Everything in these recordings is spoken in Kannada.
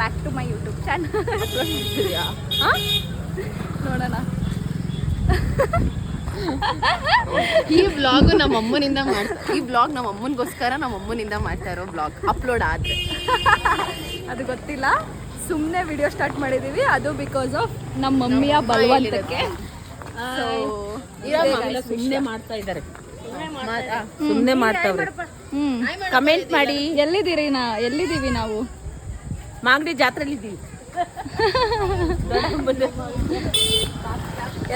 Back to my YouTube channel ನೋಡೋಣ. ಈ ಬ್ಲಾಗ್ ನಮ್ಮ ಅಮ್ಮನಿಂದ ಮಾಡ್ತಾರೆ ಈ ಬ್ಲಾಗ್ ನಮ್ಮ ಅಮ್ಮನಿಗೋಸ್ಕರ ನಮ್ಮ ಅಮ್ಮನಿಂದ ಮಾಡ್ತಾ ಇರೋ ಬ್ಲಾಗ್ ಅಪ್ಲೋಡ್ ಆದ್ರೆ. ಅದು ಗೊತ್ತಿಲ್ಲ. ಸುಮ್ಮನೆ ವಿಡಿಯೋ ಸ್ಟಾರ್ಟ್ ಮಾಡಿದ್ದೀವಿ ಅದು ಬಿಕಾಸ್ ಆಫ್ ನಮ್ಮ ಮಮ್ಮಿಯ ಬಲವಂತಕ್ಕೆ. ಸುಮ್ಮನೆ ಮಾಡ್ತಾ ಇದ್ದಾರೆ. ಸುಮ್ಮನೆ ಮಾಡ್ತಾವ್ರೆ ಹ್ಮ್. ಕಮೆಂಟ್ ಮಾಡಿ. ಎಲ್ಲಿದ್ದೀರಿ ನಾ ಎಲ್ಲಿದ್ದೀವಿ ನಾವು? ಮಾಗಡಿ ಜಾತ್ರೆಯಲ್ಲಿ ಇದ್ದೀವಿ.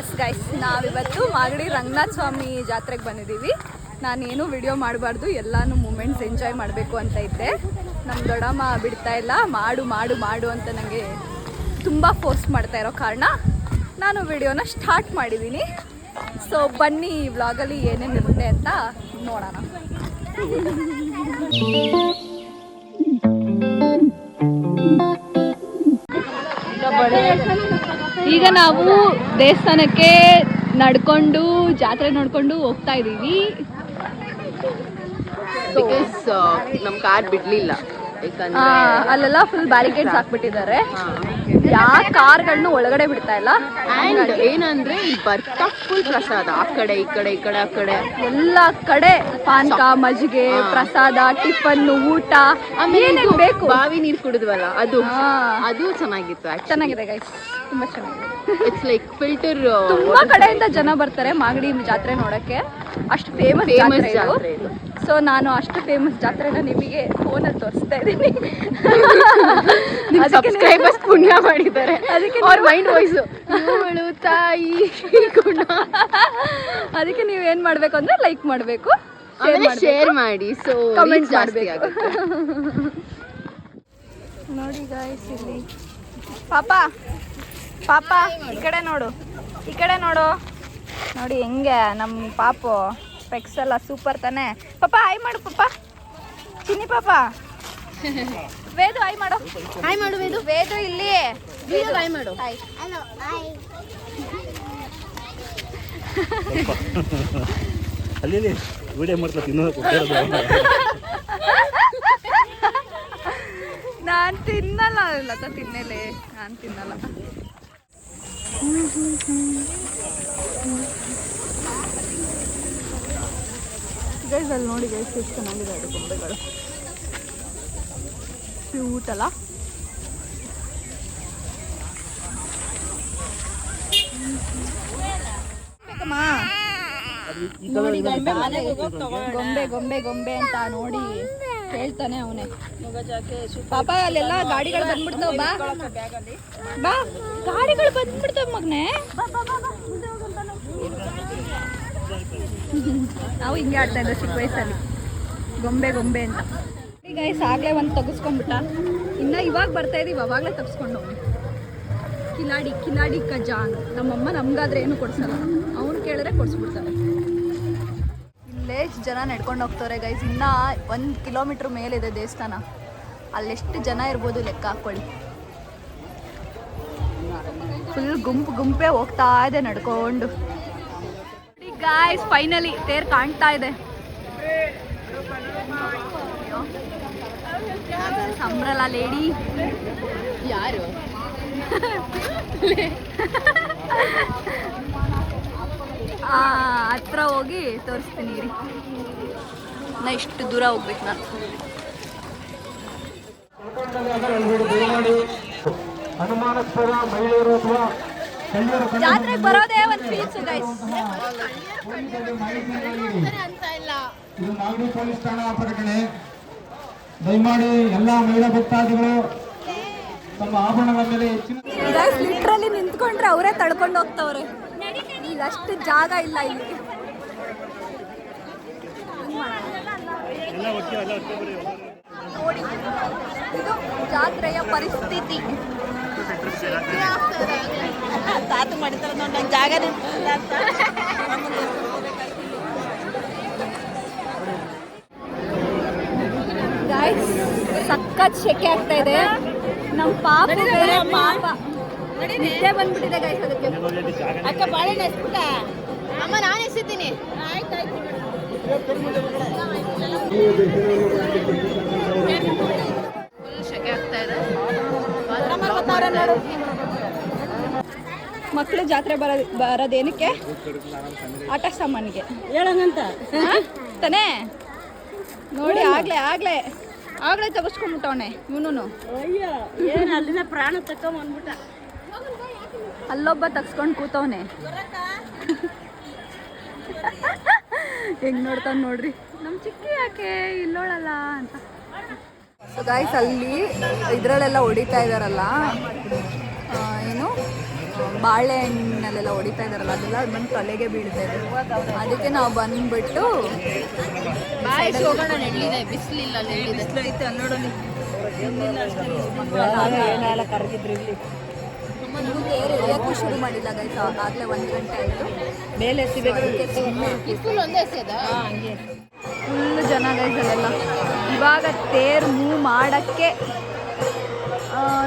ಎಸ್ ಗೈಸ್ ನಾವಿವತ್ತು ಮಾಗಡಿ ರಂಗನಾಥ ಸ್ವಾಮಿ ಜಾತ್ರೆಗೆ ಬಂದಿದ್ದೀವಿ. ನಾನೇನು ವಿಡಿಯೋ ಮಾಡಬಾರ್ದು, ಎಲ್ಲಾನು ಮೂಮೆಂಟ್ಸ್ ಎಂಜಾಯ್ ಮಾಡಬೇಕು ಅಂತ ಇದ್ದೆ. ನಮ್ಮ ದೊಡ್ಡಮ್ಮ ಬಿಡ್ತಾ ಇಲ್ಲ, ಮಾಡು ಮಾಡು ಮಾಡು ಅಂತ ನನಗೆ ತುಂಬ ಫೋರ್ಸ್ ಮಾಡ್ತಾ ಇರೋ ಕಾರಣ ನಾನು ವಿಡಿಯೋನ ಸ್ಟಾರ್ಟ್ ಮಾಡಿದ್ದೀನಿ ಸೊ ಬನ್ನಿ ಈ ವ್ಲಾಗಲ್ಲಿ ಏನೇನು ಇರುತ್ತೆ ಅಂತ ನೋಡೋಣ. ಈಗ ನಾವು ದೇವಸ್ಥಾನಕ್ಕೆ ನಡ್ಕೊಂಡು ಜಾತ್ರೆ ನೋಡ್ಕೊಂಡು ಹೋಗ್ತಾ ಇದ್ದೀವಿ. ಬಿಕಾಸ್ ನಮ್ ಕಾರ್ ಬಿಡ್ಲಿಲ್ಲ. ಅಲ್ಲೆಲ್ಲ ಫುಲ್ ಬ್ಯಾರಿಕೇಡ್ಸ್ ಹಾಕ್ಬಿಟ್ಟಿದ್ದಾರೆ. ಯಾವ ಕಾರ್ಗಳನ್ನು ಒಳಗಡೆ ಬಿಡ್ತಾ ಇಲ್ಲ. ಅಂಡ್ ಏನಂದ್ರೆ ಬರ್ತಾ ಫುಲ್ ಪ್ರಸಾದ. ಆ ಕಡೆ ಈ ಕಡೆ ಈ ಕಡೆ ಆ ಕಡೆ. ಎಲ್ಲ ಕಡೆ ಪಾನಕ ಮಜ್ಜಿಗೆ ಪ್ರಸಾದ ಟಿಫನ್ ಊಟ ಏನೇನ್ ಬೇಕು? ಬಾವಿ ನೀರ್ ಕುಡಿದ್ವಲ್ಲ ಅದು. ಅದು ಚೆನ್ನಾಗಿತ್ತು ಚೆನ್ನಾಗಿದೆ ಗೈಸ್ ತುಂಬಾ ಚೆನ್ನಾಗಿದೆ. ಇಟ್ಸ್ ಲೈಕ್ ಫಿಲ್ಟರ್ ತುಂಬಾ ಕಡೆಯಿಂದ ಜನ ಬರ್ತಾರೆ ಮಾಗಡಿ ಜಾತ್ರೆ ನೋಡಕ್ಕೆ. ಅಷ್ಟು ಫೇಮಸ್ ಜಾತ್ರೆ ಇದು. ಸೊ ನಾನು ಅಷ್ಟು ಫೇಮಸ್ ಜಾತ್ರೆನ ನಿಮಗೆ ಫೋನಲ್ಲಿ ತೋರಿಸ್ತಾ ಇದ್ದೀನಿ. ಸಬ್ಸ್ಕ್ರೈಬರ್ಸ್ ಪುಣ್ಯ ಮಾಡಿದ್ದಾರೆ. ಅದಕ್ಕೆ ಅವ್ರ ಮೈಂಡ್ ವಾಯ್ಸ್ ಇವಳು ತಾಯಿ. ಗುಣ. ಅದಕ್ಕೆ ನೀವು ಏನು ಮಾಡಬೇಕು ಅಂದ್ರೆ ಲೈಕ್ ಮಾಡಬೇಕು ಶೇರ್ ಮಾಡಿ. ಸೊ ಕಮೆಂಟ್ ಮಾಡಬೇಕು. ನೋಡಿ ಗಾಯ್ಸ್ ಇಲ್ಲಿ. ಪಾಪ ಪಾಪ ಈ ಕಡೆ ನೋಡು ಈ ಕಡೆ ನೋಡು. ನೋಡಿ ಹೆಂಗೆ ನಮ್ಮ ಪಾಪು. ಸ್ಪೆಕ್ಸ್ ಎಲ್ಲ ಸೂಪರ್ ತಾನೆ. ಪಾಪ ಆಯ್ ಮಾಡು ಪಾಪ ಚಿನ್ನಿ ಪಾಪ. ವೇದು ಆಯ್ ಮಾಡು. ಹೈ ಮಾಡು ವೇದು. ವೇದು ಇಲ್ಲಿ. ವೇದು ಹಾಯ್ ಮಾಡು. ಆಯ್ ಅಲ್ಲಿ ವಿಡಿಯೋ ಮಾಡ್ತಾ ತಿನ್ನೋದು ನಾನು ತಿನ್ನಲ್ಲ ಲತ ತಿನ್ನಲೆ. ನಾನು ತಿನ್ನಲ್ಲ. ಗೈಸ್ ಅಲ್ಲಿ ನೋಡಿ ಗೈಸ್ ಎಷ್ಟು ಚೆನ್ನಾಗಿದೆ ಅದು ಗೊಂಬೆಗಳು. ಕ್ಯೂಟ್ ಅಲ್ಲ? ಗೊಂಬೆ ಗೊಂಬೆ ಗೊಂಬೆ ಅಂತ ನೋಡಿ ಹೇಳ್ತಾನೆ ಅವನೇ. ಪಾಪ ಅಲ್ಲೆಲ್ಲ ಗಾಡಿಗಳು ಬಂದ್ಬಿಡ್ತಾವ ಬಾ. ಬಾ ಗಾಡಿಗಳು ಬಂದ್ಬಿಡ್ತಾವ ಮಗ್ನೆ. ನಾವು ಹಿಂಗೆ ಆಡ್ತಾ ಇದ್ದೆ ಚಿಕ್ಕ ವಯಸ್ಸಲ್ಲಿ. ಗೊಂಬೆ ಗೊಂಬೆ ಅಂತ. ಈಗ ಗೈಸ್ ಆಗ್ಲೇ ಒಂದು ತಗಸ್ಕೊಂಡ್ಬಿಟ್ಟ. ಇನ್ನ ಇವಾಗ ಬರ್ತಾ ಇದೀವಿ, ಅವಾಗಲೇ ತಗ್ಸ್ಕೊಂಡು ಕಿಲಾಡಿ ಕಿಲಾಡಿ ಕಜಾನ್ ನಮ್ಮಮ್ಮ ನಮಗಾದ್ರೆ ಏನು ಕೊಡ್ಸಲ್ಲ. ಅವ್ನು ಕೇಳಿದ್ರೆ ಕೊಡ್ಸ್ಬಿಡ್ತಾರೆ. ಇಲ್ಲೇ ಜನ ನಡ್ಕೊಂಡು ಹೋಗ್ತಾರೆ ಗೈಸ್ ಇನ್ನ ಒಂದು ಕಿಲೋಮೀಟ್ರ್ ಮೇಲಿದೆ ದೇವಸ್ಥಾನ. ಅಲ್ಲೆಷ್ಟು ಜನ ಇರ್ಬೋದು ಲೆಕ್ಕ ಹಾಕೊಳ್ಳಿ ಫುಲ್ ಗುಂಪು ಗುಂಪೇ ಹೋಗ್ತಾ ಇದೆ ನಡ್ಕೊಂಡು. ಗಾಯ್ಸ್ ಫೈನಲಿ ತೇರ್ ಕಾಣ್ತಾ ಇದೆ. ಸಂಬ್ರಲ ಲೇಡಿ ಯಾರು? ಹತ್ರ ಹೋಗಿ ತೋರಿಸ್ತೀನಿ ರೀ ನಾ ಇಷ್ಟು ದೂರ ಹೋಗ್ಬೇಕು ನಾನು. ಹನುಮಾನಸ್ಪದ ಮಹಿಳೆಯರು ಅಥವಾ ಜಾತ್ರೆಗೆ ಬರೋದೇ ಒಂದು ಫೀಲ್ಸು ಗೈಸ್ ಇದು ಮಾಗಡಿ ಪೊಲೀಸ್ ಠಾಣಾ ಪ್ರಕಟಣೆ ದಯಮಾಡಿ ಎಲ್ಲ ಮಹಿಳಾ ಭಕ್ತಾದಿಗಳು ತಮ್ಮ ಆಭರಣಗಳ ಮೇಲೆ ಹೆಚ್ಚಿನ ಲಿಟ್ರಲಿ ನಿಂತ್ಕೊಂಡ್ರೆ ಅವರೇ ತಳ್ಕೊಂಡು ಹೋಗ್ತವ್ರೆ. ಈಗ ಅಷ್ಟು ಜಾಗ ಇಲ್ಲ ಇಲ್ಲಿ. ನೋಡಿ ಇದು ಜಾತ್ರೆಯ ಪರಿಸ್ಥಿತಿ. ತಾತು ಮಾಡಿತಾರೆ ನೋಡಿ ನಂಗೆ ಜಾಗ ಗೈಸ್ ಸಖತ್ ಶೆಕೆ ಆಗ್ತಾ ಇದೆ. ನಮ್ಮ ಪಾಪ ಪಾಪ. ನಿದ್ದೆ ಬಂದ್ಬಿಟ್ಟಿದೆ ಗೈಸ್ ಅದಕ್ಕೆ. ಅಕ್ಕ ಬಾಳೆಹಣ್ಣು ಎಸ್ಬಿಟ್ಟ ಅಮ್ಮ ನಾನು ಎಸಿದ್ದೀನಿ. ಆಯ್ತಾಯ್ತು ಆಗ್ತಾ ಮಕ್ಕಳು ಜಾತ್ರೆ ಬರೋದು ಬರೋದೇನಕ್ಕೆ? ಆಟ ಸಾಮಾನಿಗೆ. ಹೇಳಂಗಂತ. ತಾನೇ? ನೋಡಿ ಆಗ್ಲೇ ಆಗ್ಲೇ. ಆಗ್ಲೇ ತಗಸ್ಕೊಂಡ್ಬಿಟ್ಟವನೆ ಇವನು ಅಲ್ಲಿನ ಅಲ್ಲಿಂದ ಪ್ರಾಣ ತಕೊಂಬಂದ್ಬಿಟ್ಟ ಅಲ್ಲೊಬ್ಬ ತಗ್ಸ್ಕೊಂಡು ಕೂತವನೆ. ಹೆಂಗ್ ನೋಡ್ತಾವ್ ನೋಡ್ರಿ. ನಮ್ ಚಿಕ್ಕಿ ಯಾಕೆ ಇಲ್ಲೋಳಲ್ಲ ಅಂತ. ಸೊ ಗಾಯ್ಸ್ ಅಲ್ಲಿ ಇದರಲ್ಲೆಲ್ಲ ಹೊಡಿತಾ ಇದಾರಲ್ಲ ಆ, ಏನು? ಬಾಳೆಹಣ್ಣಲ್ಲೆಲ್ಲ ಹೊಡಿತಾ ಇದಾರಲ್ಲ ಅದೆಲ್ಲ ಬಂದು ತಲೆಗೆ ಬೀಳ್ತಾ ಇದೆ. ಅದಕ್ಕೆ ನಾವು ಬಂದ್ಬಿಟ್ಟು ಬಿಸಿಲಿಲ್ಲ ಎಳೆಯಕ್ಕೂ ಶುರು ಮಾಡಿಲ್ಲ ಗೈಸ್ ಆಗಲೇ ಒಂದು ಗಂಟೆ ಆಯಿತು. ಮೇಲೆ ಎಸೆದ ಫುಲ್ ಜನ ಗೈಸ್ ಅಲ್ಲೆಲ್ಲ. ಇವಾಗ ತೇರ್ ಮೂವ್ ಮಾಡಕ್ಕೆ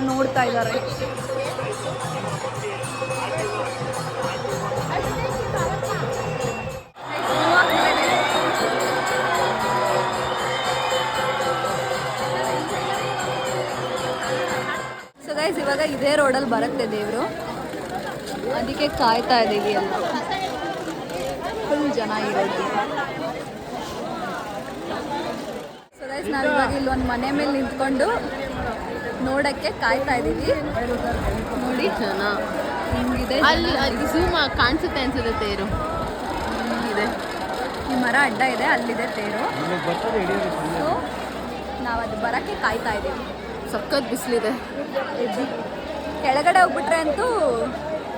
ನೋಡ್ತಾ ಇದ್ದಾರೆ. ಸೊ ಗೈಸ್ ಇವಾಗ ಇದೇ ರೋಡಲ್ಲಿ ಬರುತ್ತೆ ದೇವರು. ಅದಕ್ಕೆ ಕಾಯ್ತಾ ಇದ್ದೀವಿ ಎಲ್ಲ. ಫುಲ್ ಜನ ಸೊ ಗೈಸ್ ನಾವು ಇವಾಗ ಇಲ್ಲೊಂದು ಮನೆ ಮೇಲೆ ನಿಂತ್ಕೊಂಡು ನೋಡಕ್ಕೆ ಕಾಯ್ತಾ ಇದ್ದೀವಿ ನೋಡಿ. ಜನ ಹಿಂಗಿದೆ. ಅಲ್ಲಿ ಅಲ್ಲಿ ಝೂಮ್ ಕಾಣಿಸುತ್ತೆ ಅನ್ಸುತ್ತೆ ತೇರು. ಇದೆ ಈ ಮರ ಅಡ್ಡ ಇದೆ ಅಲ್ಲಿದೆ ತೇರು. ಸೊ ನಾವು ಅದು ಬರೋಕ್ಕೆ ಕಾಯ್ತಾ ಇದ್ದೀವಿ ಸಖತ್ ಬಿಸಿಲಿದೆ. ಕೆಳಗಡೆ ಹೋಗ್ಬಿಟ್ರೆ ಅಂತೂ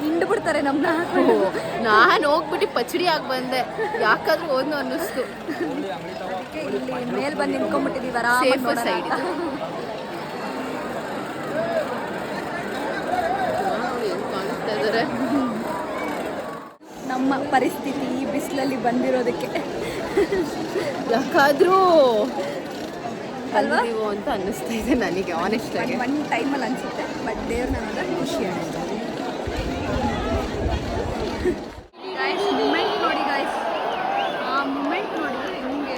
ಹಿಂಡು ಬಿಡ್ತಾರೆ ನಮ್ಮನ್ನ ನಾನು ಹೋಗ್ಬಿಟ್ಟು ಪಚಡಿ ಆಗಿ ಬಂದೆ. ಯಾಕಾದ್ರೂ ಓದ್ನು ಅನ್ನಿಸ್ತು. ಅದಕ್ಕೆ ಇಲ್ಲಿ ಮೇಲ್ ಬಂದು ಕಾಣಿಸ್ತಾ ಇದಾರೆ. ನಮ್ಮ ಪರಿಸ್ಥಿತಿ ಈ ಬಿಸಿಲಲ್ಲಿ ಬಂದಿರೋದಕ್ಕೆ. ಯಾಕಾದ್ರೂ ಅಲ್ವಾ? ಅಂತ ಅನ್ನಿಸ್ತಾ ಇದೆ ನನಗೆ ಆನೆಸ್ಟ್ ಆಗಿ. ಒನ್ ಟೈಮಲ್ಲಿ ಅನಿಸುತ್ತೆ ಬಟ್ ದೇವ್ರ ನನಗೆ ಖುಷಿ ಆಗುತ್ತೆ ಗಾಯ್ಸ್ ಮೂಮೆಂಟ್ ನೋಡಿ ಗಾಯ್ಸ್ ಆ ಮೂಮೆಂಟ್ ನೋಡಿ ಹೆಂಗೆ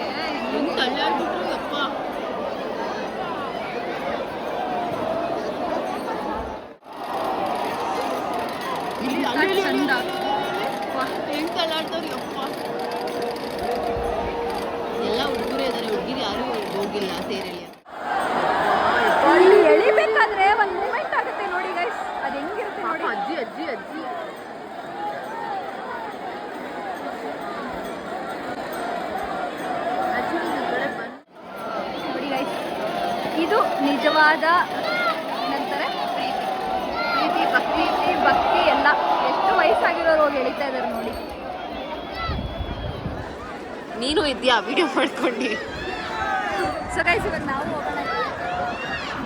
ಹೆಂಗೆ ತಳ್ಳಾಡ್ಬಿಟ್ರು ಯಪ್ಪ ಇಲ್ಲಿ ಅಲ್ಲಿ ಇಲ್ಲಿ ಚಂದ. ಹೆಂಗ್ ತಳ್ಳಾಡ್ತವ್ರು ಯಪ್ಪ. ಎಲ್ಲ ಹುಡುಗರೇ ಇದಾರೆ ಹುಡುಗಿರು ಯಾರು ಹೋಗಿಲ್ಲ ಅಲ್ಲಿ ಎಳಿಬೇಕಾದ್ರೆ ಒಂದು ಮೂಮೆಂಟ್ ಆಗುತ್ತೆ ನೋಡಿ ಗೈಸ್ ಅದು ಹೆಂಗಿರುತ್ತೆ ನೋಡಿ. ಅಜ್ಜಿ ಅಜ್ಜಿ ಅಜ್ಜಿ. ನೋಡಿ ಗೈಸ್ ಇದು ನಿಜವಾದ ಹೋಗಿ ಎಳಿತಾ ಇದ್ದಾರೆ ನೋಡಿ. ನೀನು ಇದೆಯಾ? ವಿಡಿಯೋ ಮಾಡ್ಕೊಂಡು. ಸೊ ಗೈಸ್ ಇವಾಗ ನಾವು ಹೋಗೋಣ.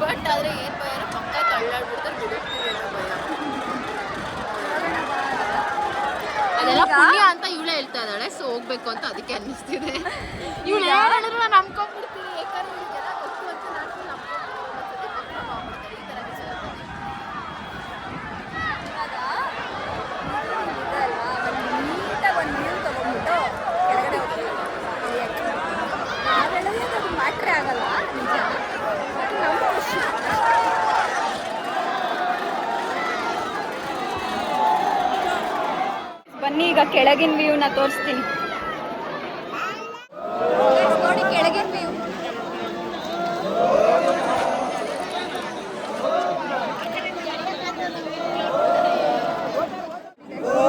ಬಟ್ ಆದರೆ ಏನ್ ಭಯ? ಪಕ್ಕ ತಳ್ಳಾಡ್ಬಿಡ್ತಾರೆ ಬಿಡುತ್ತೀವಿ ಅದೆಲ್ಲ ಪುಣ್ಯ ಅಂತ ಇವಳೇ ಹೇಳ್ತಾ ಇದ್ದಾಳೆ. ಸೊ ಹೋಗ್ಬೇಕು ಅಂತ ಅದಕ್ಕೆ ಅನ್ನಿಸ್ತಿದೆ. ಇವಳು ಯಾರು ಹೇಳಿದ್ರು ನಾನು ನಂಬ್ಕೊಂಡ್ಬಿಡ್ತೀನಿ ಯಾಕಂದ್ರೆ ಇವ್ರಿಗೆಲ್ಲ ಗೊತ್ತು ಅಂತ ನಾನು ನಂಬ್ಕೊಂಡ್ಬಿಡ್ತೀನಿ. ಈ ಥರ ನೀಟಾಗಿ ಒಂದು ನೀರು ತಗೊಂಡ್ಬಿಟ್ಟು ಕೆಳಗಡೆ ಹೋಗ್ತೀವಿ ನಾವು ಹೇಳೋದೇ ಅದು ಮ್ಯಾಟ್ರೇ ಆಗಲ್ಲ ನಿಜ ಬಟ್ ನಮ್ಮ ಖುಷಿ ಬನ್ನಿ ಈಗ ಕೆಳಗಿನ ವ್ಯೂನ ತೋರಿಸ್ತೀನಿ ನೋಡಿ ಕೆಳಗಿನ ವ್ಯೂ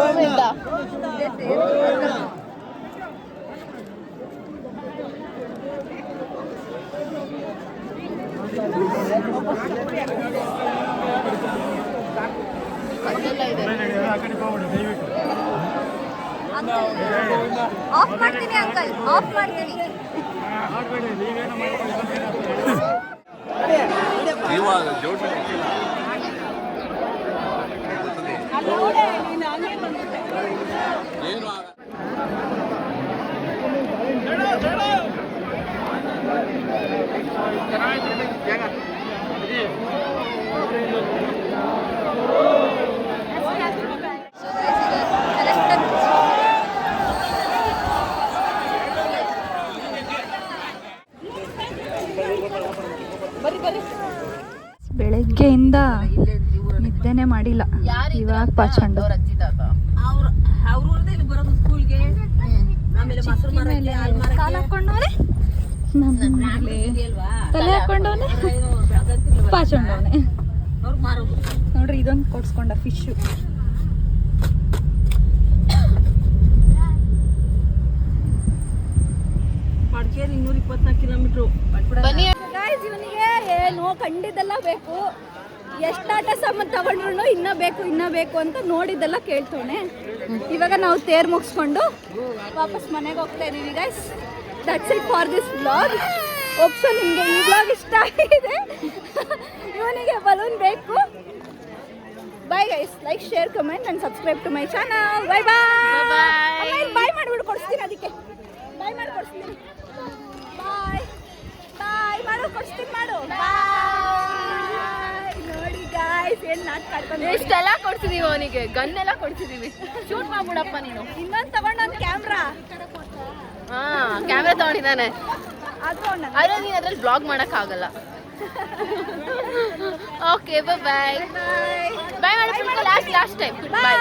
ಅದೆಲ್ಲ ಇದೆ ಆಫ್ ಮಾಡ್ತೀನಿ ಅಂಕಲ್ ಆಫ್ ಮಾಡ್ತೀನಿ. ಬೆಳಗ್ಗೆಯಿಂದ ನಿದ್ದೆನೆ ಮಾಡಿಲ್ಲ. ಇವಾಗ ಪಾಚಂಡು. ತಲೆ ಹಾಕೊಂಡವನೆ ಪಾಚಂಡವನೆ. ನೋಡ್ರಿ ಇದೊಂದು ಕೊಡ್ಸ್ಕೊಂಡ ಫಿಶ್. ಮಡಿಕೇರಿ ಇನ್ನೂರ ಇಪ್ಪತ್ನಾಲ್ಕು ಕಿಲೋಮೀಟ್ರು. ಬನ್ನಿ. ಗಾಯ್ಸ್ ಇವನಿಗೆ ಏನು ಕಂಡಿದ್ದೆಲ್ಲ ಬೇಕು. ಎಷ್ಟಾಟ ಸಾಮಾನು ತಗೊಂಡ್ರು ಇನ್ನ ಬೇಕು ಇನ್ನ ಬೇಕು ಅಂತ ನೋಡಿದ್ದೆಲ್ಲ ಕೇಳ್ತವನೆ. ಇವಾಗ ನಾವು ತೇರ್ ಮುಗಿಸ್ಕೊಂಡು ವಾಪಸ್ ಮನೆಗೆ ಹೋಗ್ತಾ ಇದೀವಿ guys that's it for this blog ಒಪ್ಸು ನಿಮಗೆ ಈ ಬ್ಲಾಗ್ ಇಷ್ಟ ಆಗಿದೆ. ಇವನಿಗೆ ಬಲೂನ್ ಬೇಕು. Bye guys like share comment and subscribe to my channel bye bye bye ಮಾಡ್ಬಿಟ್ಟು ಕೊಡಿಸ್ತೀನಿ ಅದಕ್ಕೆ. ಬಾಯ್ ಮಾಡಿ ಕೊಡಿಸ್ತೀನಿ. ಬಾಯ್ ಮಾಡು ಕೊಡಿಸ್ತೀನಿ ಮಾಡು. ಬಾಯ್ ನೋಡಿ ಗಾಯ್ಸ್ ಏನ್ ನಾಟ್ ಆಡ್ಕೊಂಡು ಇಷ್ಟೆಲ್ಲ ಕೊಡ್ಸಿದೀವಿ ಅವನಿಗೆ ಗನ್ ಎಲ್ಲ ಕೊಡ್ಸಿದೀವಿ. ಶೂಟ್ ಮಾಡ್ಬಿಡಪ್ಪ ನೀನು. ಇನ್ನೊಂದ್ ತಗೊಂಡ್ ಒಂದ್ ಕ್ಯಾಮ್ರಾ ಹಾ ಕ್ಯಾಮ್ರಾ ತಗೊಂಡಿದ್ದಾನೆ. ಆದ್ರೆ ನೀನ್ ಅದ್ರಲ್ಲಿ ಬ್ಲಾಗ್ ಮಾಡಕ್ ಆಗಲ್ಲ. ಓಕೆ ಬಾಯ್ ಬಾಯ್ ಮಾಡಿ ಲಾಸ್ಟ್ ಲಾಸ್ಟ್ ಟೈಮ್ ಬಾಯ್